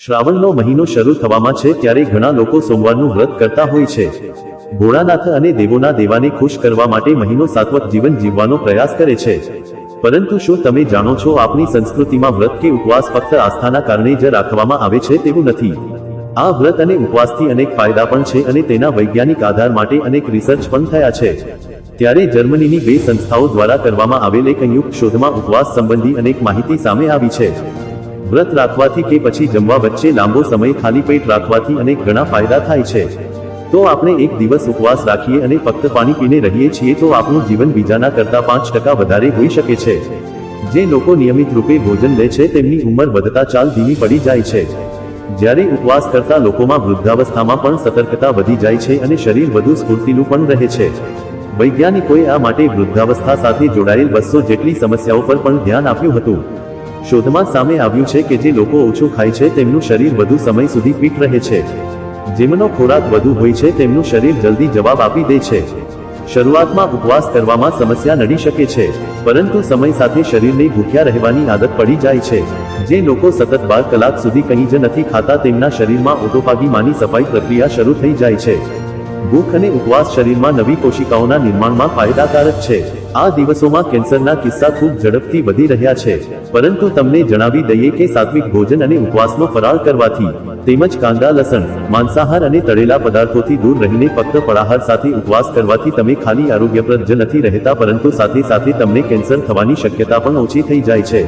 શ્રાવણનો મહિનો શરૂ થવામાં છે ત્યારે ઘણા લોકો સોમવારનું વ્રત કરતા હોય છે. ભોળાનાથ અને દેવોના દેવાને ખુશ કરવા માટે મહિનો સાત્વક જીવન જીવવાનો પ્રયાસ કરે છે. પરંતુ શું તમે જાણો છો આપની સંસ્કૃતિમાં વ્રત કે ઉપવાસ ફક્ત આસ્થાના કારણે જ રાખવામાં આવે છે તેવું નથી? આ વ્રત અને ઉપવાસથી અનેક ફાયદા પણ છે અને તેના વૈજ્ઞાનિક આધાર માટે અનેક રિસર્ચ પણ થયા છે. ત્યારે જર્મનીની બે સંસ્થાઓ દ્વારા કરવામાં આવેલ એક સંયુક્ત શોધમાં ઉપવાસ સંબંધી અનેક માહિતી સામે આવી છે. વ્રત રાખવાથી કે પછી જમવા વચ્ચે લાંબો સમય ખાલી પેટ રાખવાથી અનેક ઘણા ફાયદા થાય છે. તો આપણે એક દિવસ ઉપવાસ રાખીએ અને ફક્ત પાણી પીને રહીએ છીએ તો આપણું જીવન બીજાના કરતા પાંચ ટકા વધારે હોઈ શકે છે. જે લોકો નિયમિત રૂપે ભોજન લે છે તેમની ઉંમર વધતા ચાલ ધીમી પડી જાય છે. જ્યારે ઉપવાસ કરતા લોકોમાં વૃદ્ધાવસ્થામાં પણ સતર્કતા વધી જાય છે અને શરીર વધુ સ્ફૂર્તિનું પણ રહે છે. વૈજ્ઞાનિકોએ આ માટે વૃદ્ધાવસ્થા સાથે જોડાયેલ બસો જેટલી સમસ્યાઓ પર પણ ધ્યાન આપ્યું હતું. શોધમાં સામે આવ્યું છે કે જે લોકો ઓછું ખાય છે, તેમનું શરીર વધુ સમય સુધી ફિટ રહે છે. જેમનો ખોરાક વધુ હોય છે, તેમનું શરીર જલ્દી જવાબ આપી દે છે. શરૂઆતમાં ઉપવાસ કરવામાં સમસ્યા નડી શકે છે, પરંતુ સમય સાથે શરીરને ભૂખ્યા રહેવાની આદત પડી જાય છે. જે લોકો સતત બાર કલાક સુધી કંઈ જ નથી ખાતા, તેમના શરીરમાં ઓટોફાગીમાંની સફાઈ પ્રક્રિયા શરૂ થઈ જાય છે. ભૂખ અને ઉપવાસ શરીરમાં નવી કોશિકાઓના નિર્માણમાં ફાયદાકારક છે. આ દિવસોમાં કેન્સરના કિસ્સા ખૂબ ઝડપથી વધી રહ્યા છે. પરંતુ તમને જણાવી દઈએ કે સાત્વિક ભોજન અને ઉપવાસનો ફરાળ કરવાથી તેમજ કાંદા, લસણ, માંસાહાર અને તળેલા પદાર્થોથી દૂર રહીને ફક્ત ફળાહાર સાથે ઉપવાસ કરવાથી તમે ખાલી આરોગ્યપ્રદ જ નથી રહેતા, પરંતુ સાથે સાથે તમને કેન્સર થવાની શક્યતા પણ ઓછી થઈ જાય છે.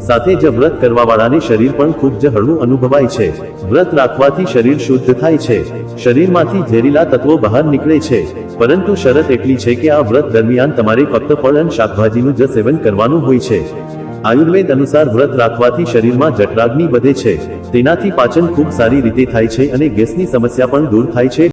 સાથે જ વ્રત કરવાવાળાને શરીર પણ ખૂબ જ હળવું અનુભવાય છે. વ્રત રાખવાથી શરીર શુદ્ધ થાય છે. શરીરમાંથી ઝેરીલા તત્વો બહાર નીકળે છે. પરંતુ શરત એટલી છે કે આ વ્રત દરમિયાન તમારે ફક્ત ફળ અને શાકભાજીનું જ સેવન કરવાનું હોય છે. આયુર્વેદ અનુસાર વ્રત રાખવાથી શરીરમાં જઠરાગ્નિ વધે છે. તેનાથી પાચન ખૂબ સારી રીતે થાય છે અને ગેસની સમસ્યા પણ દૂર થાય છે.